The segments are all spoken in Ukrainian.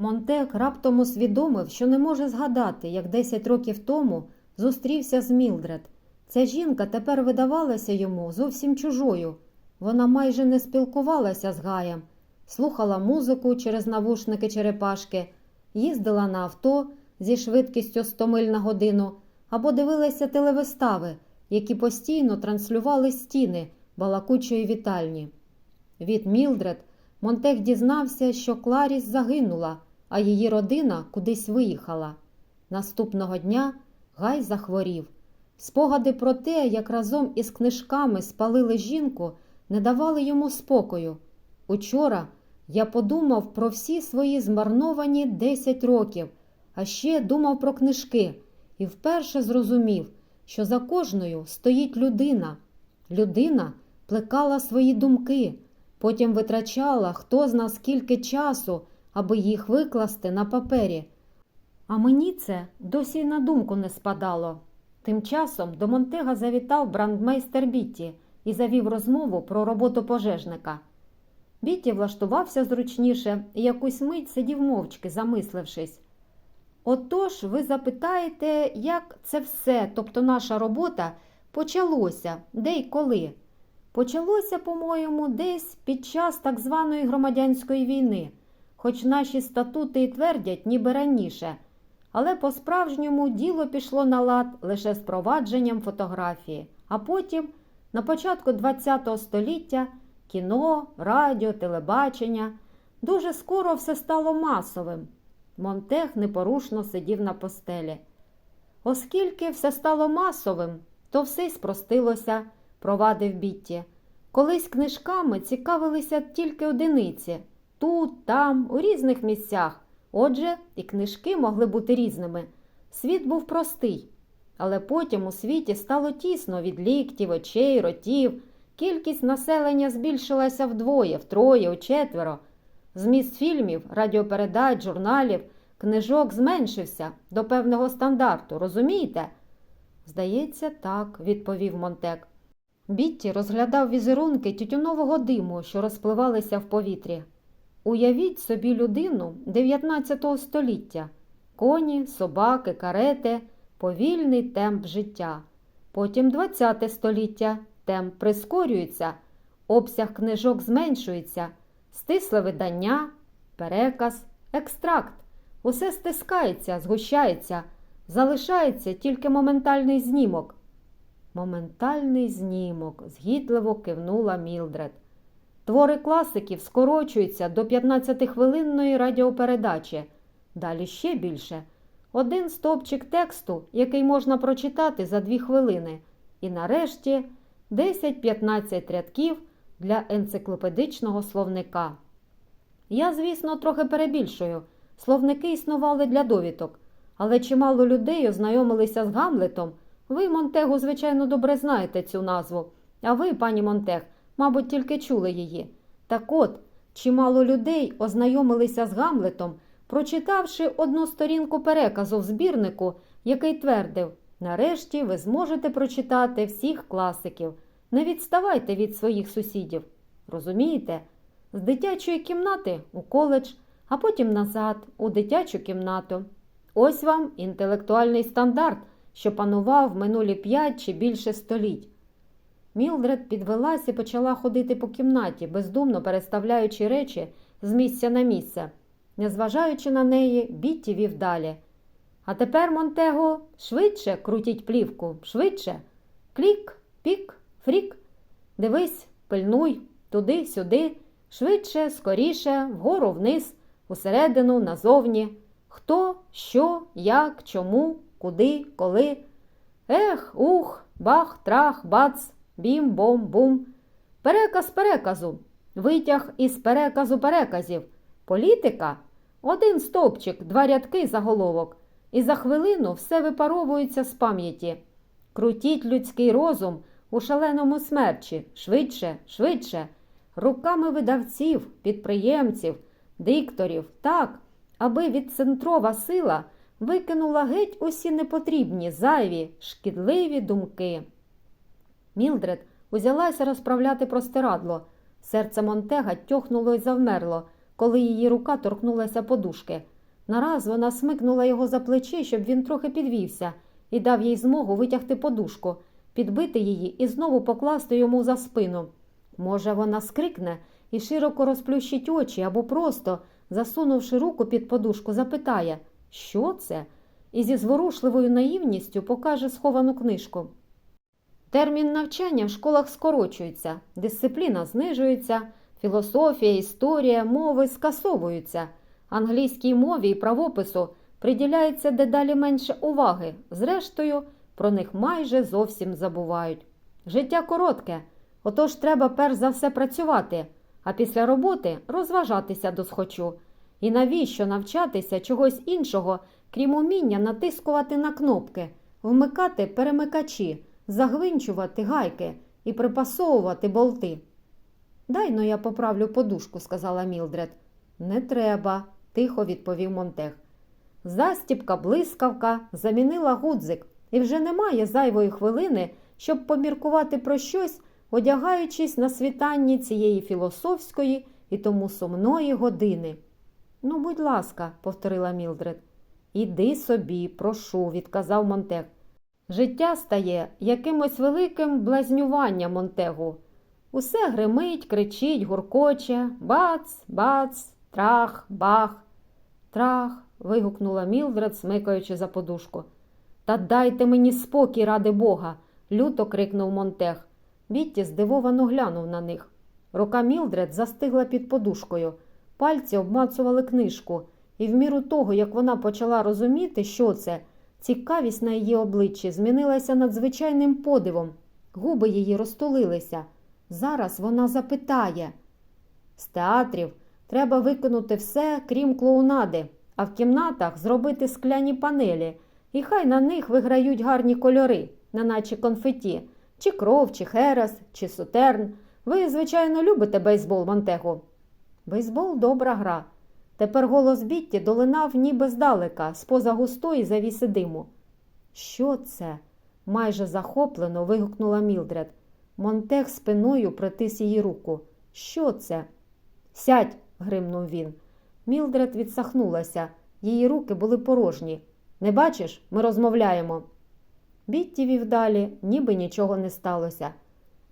Монтек раптом усвідомив, що не може згадати, як 10 років тому зустрівся з Мілдред. Ця жінка тепер видавалася йому зовсім чужою. Вона майже не спілкувалася з Гаєм, слухала музику через навушники черепашки, їздила на авто зі швидкістю 100 миль на годину або дивилася телевистави, які постійно транслювали стіни балакучої вітальні. Від Мілдред Монтех дізнався, що Кларіс загинула, а її родина кудись виїхала. Наступного дня Гай захворів. Спогади про те, як разом із книжками спалили жінку, не давали йому спокою. Учора я подумав про всі свої змарновані 10 років, а ще думав про книжки і вперше зрозумів, що за кожною стоїть людина. Людина плекала свої думки, потім витрачала хто зна скільки часу, аби їх викласти на папері. А мені це досі й на думку не спадало. Тим часом до Монтега завітав брандмейстер Бітті і завів розмову про роботу пожежника. Бітті влаштувався зручніше і якусь мить сидів мовчки, замислившись. Отож, ви запитаєте, як це все, тобто наша робота, почалося, де й коли? Почалося, по-моєму, десь під час так званої громадянської війни, хоч наші статути і твердять, ніби раніше. Але по-справжньому діло пішло на лад лише з провадженням фотографії, а потім, на початку ХХ століття, кіно, радіо, телебачення. Дуже скоро все стало масовим. Монтех непорушно сидів на постелі. Оскільки все стало масовим, то все й спростилося, провадив Бітті. Колись книжками цікавилися тільки одиниці тут, там, у різних місцях. Отже, і книжки могли бути різними. Світ був простий, але потім у світі стало тісно від ліктів, очей, ротів. Кількість населення збільшилася вдвоє, втроє, учетверо. Зміст фільмів, радіопередач, журналів, книжок зменшився до певного стандарту, розумієте? Здається, так, відповів Монтек. Бітті розглядав візерунки тютюнового диму, що розпливалися в повітрі. Уявіть собі людину 19 століття коні, собаки, карети, повільний темп життя. Потім 20 століття темп прискорюється, обсяг книжок зменшується, стисле видання, переказ, екстракт. Усе стискається, згущається, залишається тільки моментальний знімок. Моментальний знімок, згідливо кивнула Мілдред. Твори класиків скорочуються до 15-хвилинної радіопередачі. Далі ще більше. Один стовпчик тексту, який можна прочитати за дві хвилини. І нарешті 10-15 рядків для енциклопедичного словника. Я, звісно, трохи перебільшую. Словники існували для довідок, але чимало людей ознайомилися з Гамлетом. Ви, Монтегу, звичайно, добре знаєте цю назву. А ви, пані Монтег, мабуть, тільки чули її. Так от, чимало людей ознайомилися з Гамлетом, прочитавши одну сторінку переказу в збірнику, який твердив нарешті ви зможете прочитати всіх класиків. Не відставайте від своїх сусідів. Розумієте? З дитячої кімнати у коледж, а потім назад, у дитячу кімнату. Ось вам інтелектуальний стандарт, що панував минулі п'ять чи більше століть. Мілдред підвелась і почала ходити по кімнаті, бездумно переставляючи речі з місця на місце. Незважаючи на неї, Бітті вів далі. А тепер, Монтего, швидше крутіть плівку, швидше. Клік, пік, фрік. Дивись, пильнуй, туди, сюди, швидше, скоріше, вгору, вниз, усередину, назовні. Хто, що, як, чому, куди, коли. Ех, ух, бах, трах, бац, бім, бом, бум. Переказ переказу. Витяг із переказу переказів. Політика один стовпчик, два рядки заголовок. І за хвилину все випаровується з пам'яті. Крутіть людський розум у шаленому смерчі, швидше, швидше, руками видавців, підприємців, дикторів, так, аби відцентрова сила викинула геть усі непотрібні, зайві, шкідливі думки. Мілдред узялася розправляти простирадло. Серце Монтега тьохнуло й завмерло, коли її рука торкнулася подушки. Нараз вона смикнула його за плече, щоб він трохи підвівся, і дав їй змогу витягти подушку, підбити її і знову покласти йому за спину. Може, вона скрикне і широко розплющить очі або просто, засунувши руку під подушку, запитає, що це? І зі зворушливою наївністю покаже сховану книжку. Термін навчання в школах скорочується, дисципліна знижується, філософія, історія, мови скасовуються. Англійській мові і правопису приділяється дедалі менше уваги. Зрештою, про них майже зовсім забувають. Життя коротке, отож треба перш за все працювати, а після роботи розважатися досхочу. І навіщо навчатися чогось іншого, крім уміння натискувати на кнопки, вмикати перемикачі, загвинчувати гайки і припасовувати болти? Дай но я поправлю подушку, сказала Мілдред. Не треба, тихо відповів Монтег. Застіпка блискавка замінила гудзик, і вже немає зайвої хвилини, щоб поміркувати про щось, одягаючись на світанні цієї філософської і тому сумної години. Ну, будь ласка, повторила Мілдред. Іди собі, прошу, відказав Монтег. Життя стає якимось великим блазнюванням Монтегу. Усе гримить, кричить, гуркоче, бац, бац, трах, бах. Трах. вигукнула Мілдред, смикаючи за подушку. Та дайте мені спокій, ради Бога. люто крикнув Монтег. Бітті здивовано глянув на них. Рука Мілдред застигла під подушкою. Пальці обмацували книжку, і в міру того, як вона почала розуміти, що це, цікавість на її обличчі змінилася надзвичайним подивом. Губи її розтулилися. Зараз вона запитає. З театрів треба викинути все, крім клоунади, а в кімнатах зробити скляні панелі, і хай на них виграють гарні кольори, неначе конфеті, чи кров, чи херес, чи сутерн. Ви, звичайно, любите бейсбол, Монтего. Бейсбол добра гра. Тепер голос Бітті долинав ніби здалека, з-поза густої завіси диму. Що це? майже захоплено вигукнула Мілдред. Монтег спиною притис її руку. Що це? Сядь, гримнув він. Мілдред відсахнулася. Її руки були порожні. Не бачиш, ми розмовляємо. Бітті вів далі, ніби нічого не сталося.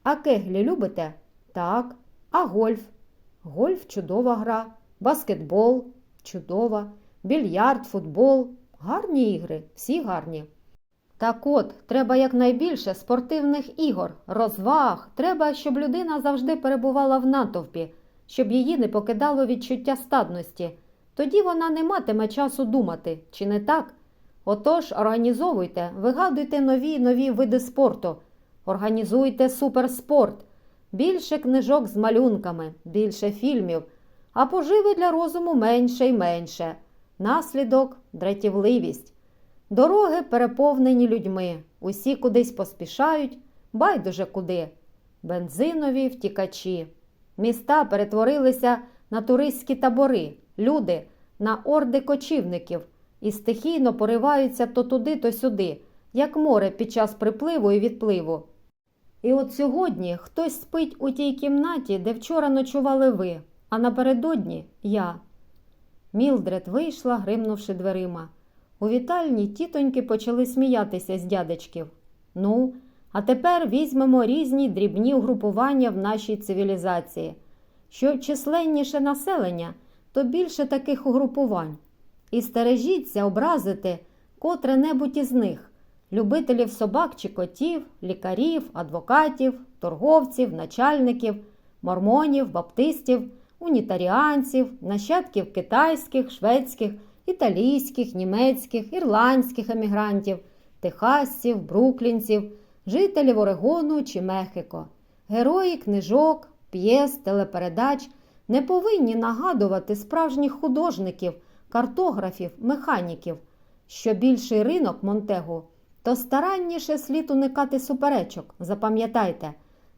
А кеглі любите? Так. А гольф? Гольф чудова гра, баскетбол чудова, більярд, футбол. Гарні ігри, всі гарні. Так от, треба якнайбільше спортивних ігор, розваг. Треба, щоб людина завжди перебувала в натовпі, щоб її не покидало відчуття стадності. Тоді вона не матиме часу думати, чи не так? Отож, організовуйте, вигадуйте нові нові види спорту, організуйте суперспорт, більше книжок з малюнками, більше фільмів, а поживи для розуму менше й менше. Наслідок дратівливість. Дороги переповнені людьми, усі кудись поспішають, байдуже куди. Бензинові втікачі. Міста перетворилися на туристські табори, люди на орди кочівників і стихійно пориваються то туди, то сюди, як море під час припливу і відпливу. І от сьогодні хтось спить у тій кімнаті, де вчора ночували ви, а напередодні я. Мілдред вийшла, гримнувши дверима. У вітальні тітоньки почали сміятися з дядечків. Ну, а тепер візьмемо різні дрібні угрупування в нашій цивілізації. Що численніше населення, то більше таких угрупувань. І стережіться образити котре-небудь із них любителів собак чи котів, лікарів, адвокатів, торговців, начальників, мормонів, баптистів, унітаріанців, нащадків китайських, шведських, італійських, німецьких, ірландських емігрантів, техасців, бруклінців, жителів Орегону чи Мехико. Герої книжок, п'єс, телепередач не повинні нагадувати справжніх художників, картографів, механіків. Що більший ринок Монтегу, то старанніше слід уникати суперечок. Запам'ятайте,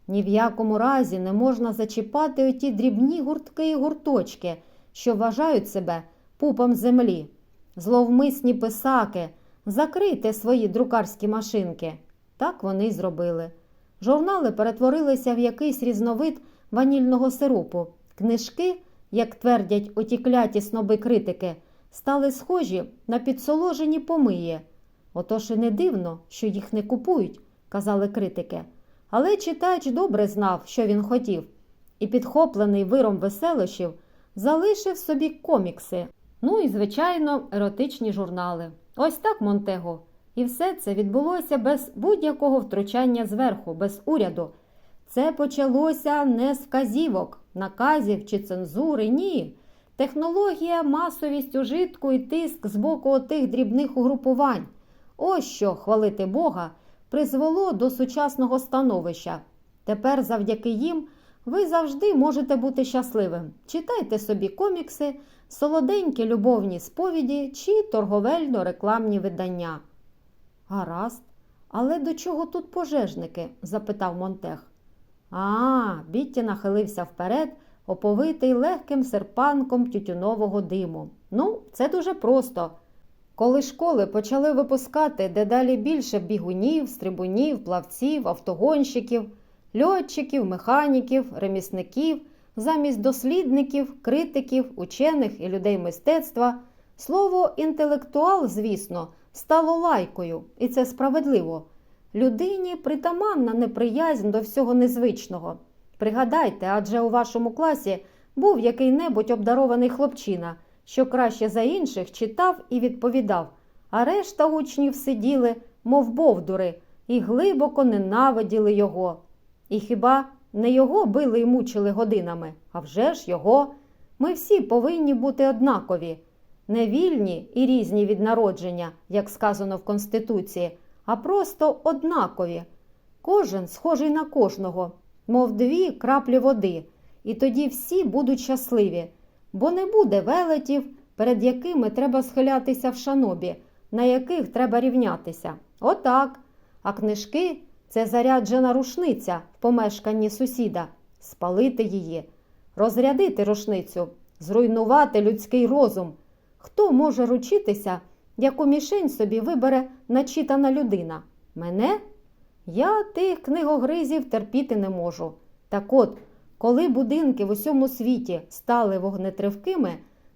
ні в якому разі не можна зачіпати оті дрібні гуртки і гурточки, що вважають себе пупом землі. Зловмисні писаки, закрийте свої друкарські машинки. Так вони й зробили. Журнали перетворилися в якийсь різновид ванільного сиропу, книжки як твердять оті кляті сноби критики, стали схожі на підсоложені помиї. Отож і не дивно, що їх не купують, казали критики. Але читач добре знав, що він хотів, і, підхоплений виром веселощів, залишив собі комікси. Ну і, звичайно, еротичні журнали. Ось так, Монтего. І все це відбулося без будь-якого втручання зверху, без уряду. Це почалося не з вказівок, наказів чи цензури, ні. Технологія, масовість ужитку і тиск з боку отих дрібних угрупувань. Ось що, хвалити Бога, призвело до сучасного становища. Тепер, завдяки їм, ви завжди можете бути щасливим. Читайте собі комікси, солоденькі любовні сповіді чи торговельно-рекламні видання. Гаразд, але до чого тут пожежники? запитав Монтех. А, Бітті нахилився вперед, оповитий легким серпанком тютюнового диму. Ну, це дуже просто. Коли школи почали випускати дедалі більше бігунів, стрибунів, плавців, автогонщиків, льотчиків, механіків, ремісників, замість дослідників, критиків, учених і людей мистецтва, слово інтелектуал, звісно, стало лайкою, і це справедливо. Людині притаманна неприязнь до всього незвичного. Пригадайте, адже у вашому класі був який-небудь обдарований хлопчина, що краще за інших читав і відповідав, а решта учнів сиділи, мов бовдури, і глибоко ненавиділи його. І хіба не його били і мучили годинами, а вже ж його. Ми всі повинні бути однакові, не вільні і різні від народження, як сказано в Конституції, а просто однакові. Кожен схожий на кожного, мов дві краплі води, і тоді всі будуть щасливі, бо не буде велетів, перед якими треба схилятися в шанобі, на яких треба рівнятися. Отак. А книжки це заряджена рушниця в помешканні сусіда, спалити її, розрядити рушницю, зруйнувати людський розум. Хто може ручитися, яку мішень собі вибере начитана людина? Мене? Я тих книгогризів терпіти не можу. Так от, коли будинки в усьому світі стали вогнетривкими,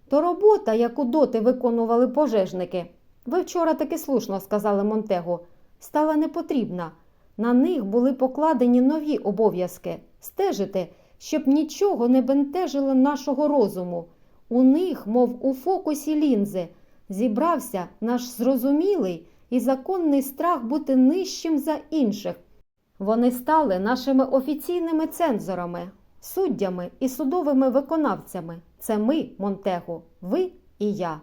то робота, яку доти виконували пожежники, ви вчора таки слушно сказали Монтего, стала непотрібна. На них були покладені нові обов'язки стежити, щоб нічого не бентежило нашого розуму. У них, мов у фокусі лінзи, зібрався наш зрозумілий і законний страх бути нижчим за інших. Вони стали нашими офіційними цензорами, суддями і судовими виконавцями. Це ми, Монтего, ви і я.